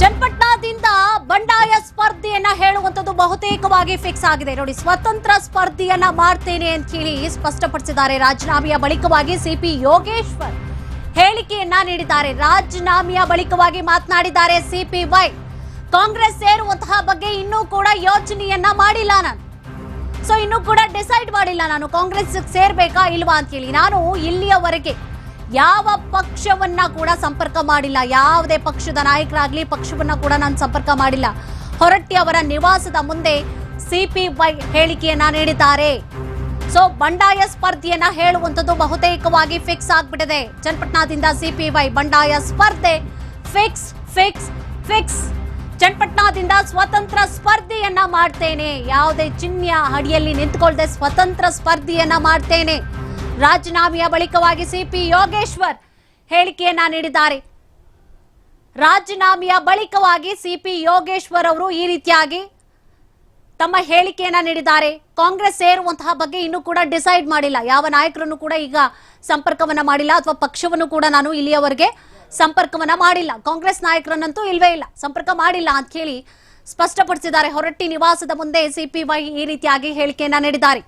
ಚನ್ನಪಟ್ಟಣದಿಂದ ಬಂಡಾಯ ಸ್ಪರ್ಧೆಯನ್ನ ಹೇಳುವಂತದ್ದು ಬಹುತೇಕವಾಗಿ ಫಿಕ್ಸ್ ಆಗಿದೆ. ನೋಡಿ, ಸ್ವತಂತ್ರ ಸ್ಪರ್ಧೆಯನ್ನ ಮಾಡ್ತೇನೆ ಅಂತ ಹೇಳಿ ಸ್ಪಷ್ಟಪಡಿಸಿದ್ದಾರೆ. ರಾಜೀನಾಮೆಯ ಬಳಿಕವಾಗಿ ಸಿಪಿ ಯೋಗೇಶ್ವರ್ ಹೇಳಿಕೆಯನ್ನ ನೀಡಿದ್ದಾರೆ. ರಾಜೀನಾಮೆಯ ಬಳಿಕವಾಗಿ ಮಾತನಾಡಿದ್ದಾರೆ ಸಿಪಿ ವೈ. ಕಾಂಗ್ರೆಸ್ ಸೇರುವಂತಹ ಬಗ್ಗೆ ಇನ್ನೂ ಕೂಡ ಯೋಚನೆಯನ್ನ ಮಾಡಿಲ್ಲ ನಾನು. ಸೊ ಇನ್ನೂ ಕೂಡ ಡಿಸೈಡ್ ಮಾಡಿಲ್ಲ ನಾನು. ಕಾಂಗ್ರೆಸ್ ಸೇರ್ಬೇಕಾ ಇಲ್ವಾ ಅಂತ ಹೇಳಿ. ನಾನು ಇಲ್ಲಿಯವರೆಗೆ ಯಾವ ಪಕ್ಷವನ್ನ ಕೂಡ ಸಂಪರ್ಕ ಮಾಡಿಲ್ಲ. ಯಾವುದೇ ಪಕ್ಷದ ನಾಯಕರಾಗ್ಲಿ ಪಕ್ಷವನ್ನ ಕೂಡ ನಾನು ಸಂಪರ್ಕ ಮಾಡಿಲ್ಲ. ಹೊರಟ್ಟಿ ಅವರ ನಿವಾಸದ ಮುಂದೆ ಸಿಪಿವೈ ಹೇಳಿಕೆಯನ್ನ ನೀಡಿದ್ದಾರೆ. ಸೊ ಬಂಡಾಯ ಸ್ಪರ್ಧೆಯನ್ನ ಹೇಳುವಂತದ್ದು ಬಹುತೇಕವಾಗಿ ಫಿಕ್ಸ್ ಆಗ್ಬಿಟ್ಟಿದೆ. ಚನ್ನಪಟ್ಟಣದಿಂದ ಸಿಪಿವೈ ಬಂಡಾಯ ಸ್ಪರ್ಧೆ ಫಿಕ್ಸ್ ಫಿಕ್ಸ್ ಫಿಕ್ಸ್ ಚನ್ನಪಟ್ಟಣದಿಂದ ಸ್ವತಂತ್ರ ಸ್ಪರ್ಧೆಯನ್ನ ಮಾಡ್ತೇನೆ. ಯಾವುದೇ ಚಿಹ್ನೆಯ ಅಡಿಯಲ್ಲಿ ನಿಂತ್ಕೊಳ್ಳದೆ ಸ್ವತಂತ್ರ ಸ್ಪರ್ಧೆಯನ್ನ ಮಾಡ್ತೇನೆ. ರಾಜೀನಾಮೆಯ ಬಳಿಕವಾಗಿ ಸಿಪಿ ಯೋಗೇಶ್ವರ್ ಹೇಳಿಕೆಯನ್ನ ನೀಡಿದ್ದಾರೆ. ರಾಜೀನಾಮೆಯ ಬಳಿಕವಾಗಿ ಸಿಪಿ ಯೋಗೇಶ್ವರ್ ಅವರು ಈ ರೀತಿಯಾಗಿ ತಮ್ಮ ಹೇಳಿಕೆಯನ್ನ ನೀಡಿದ್ದಾರೆ. ಕಾಂಗ್ರೆಸ್ ಸೇರುವಂತಹ ಬಗ್ಗೆ ಇನ್ನೂ ಕೂಡ ಡಿಸೈಡ್ ಮಾಡಿಲ್ಲ. ಯಾವ ನಾಯಕರನ್ನು ಕೂಡ ಈಗ ಸಂಪರ್ಕವನ್ನ ಮಾಡಿಲ್ಲ ಅಥವಾ ಪಕ್ಷವನ್ನು ಕೂಡ ನಾನು ಇಲ್ಲಿಯವರೆಗೆ ಸಂಪರ್ಕವನ್ನ ಮಾಡಿಲ್ಲ. ಕಾಂಗ್ರೆಸ್ ನಾಯಕರನ್ನಂತೂ ಇಲ್ವೇ ಇಲ್ಲ. ಸಂಪರ್ಕ ಮಾಡಿಲ್ಲ ಅಂತ ಹೇಳಿ ಸ್ಪಷ್ಟಪಡಿಸಿದ್ದಾರೆ. ಹೊರಟ್ಟಿ ನಿವಾಸದ ಮುಂದೆ ಸಿಪಿವೈ ಈ ರೀತಿಯಾಗಿ ಹೇಳಿಕೆಯನ್ನ ನೀಡಿದ್ದಾರೆ.